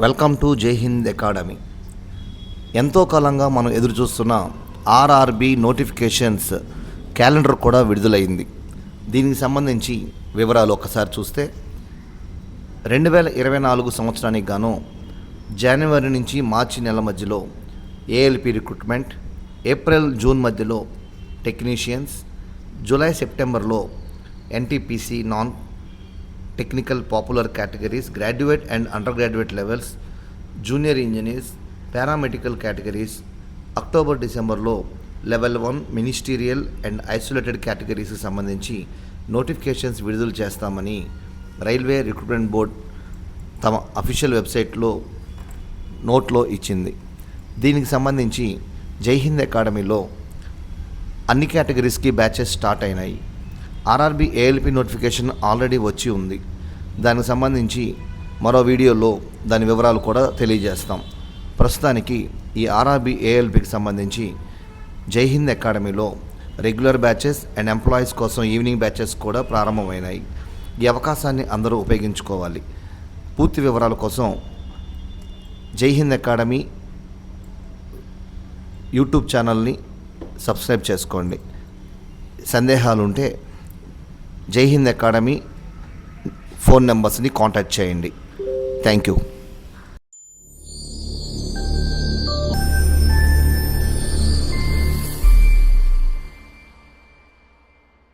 Welcome to జై Hind academy. ఎంతో కాలంగా మనం ఎదురు చూస్తున్న ఆర్ఆర్బి నోటిఫికేషన్స్ క్యాలెండర్ కూడా విడుదలైంది. దీనికి సంబంధించి వివరాలు ఒకసారి చూస్తే రెండు వేల ఇరవై నాలుగు సంవత్సరానికి గాను జనవరి నుంచి మార్చి నెల మధ్యలో ఏఎల్పి రిక్రూట్మెంట్ ఏప్రిల్ జూన్ మధ్యలో టెక్నీషియన్స్ జూలై సెప్టెంబర్లో NTPC non technical popular categories graduate and undergraduate levels junior engineers paramedical categories October డిసెంబర్లో level one ministerial and isolated కేటగిరీస్కి సంబంధించి నోటిఫికేషన్స్ విడుదల చేస్తామని రైల్వే రిక్రూట్మెంట్ బోర్డ్ తమ అఫీషియల్ వెబ్సైట్లో నోట్లో ఇచ్చింది. దీనికి సంబంధించి జై హింద్ అకాడమీలో అన్ని కేటగిరీస్కి బ్యాచెస్ స్టార్ట్ అయినాయి. ఆర్ఆర్బి ఏఎల్పి నోటిఫికేషన్ ఆల్రెడీ వచ్చి ఉంది. దానికి సంబంధించి మరో వీడియోలో దాని వివరాలు కూడా తెలియజేస్తాం. ప్రస్తుతానికి ఈ ఆర్ఆర్బి ఏఎల్పికి సంబంధించి జై హింద్ అకాడమీలో రెగ్యులర్ బ్యాచెస్ అండ్ ఎంప్లాయీస్ కోసం ఈవినింగ్ బ్యాచెస్ కూడా ప్రారంభమైనాయి. ఈ అవకాశాన్ని అందరూ ఉపయోగించుకోవాలి. పూర్తి వివరాల కోసం జై హింద్ అకాడమీ యూట్యూబ్ ఛానల్ని సబ్స్క్రైబ్ చేసుకోండి. సందేహాలు ఉంటే జై హింద్ అకాడమీ ఫోన్ నెంబర్స్ని కాంటాక్ట్ చేయండి. Thank you.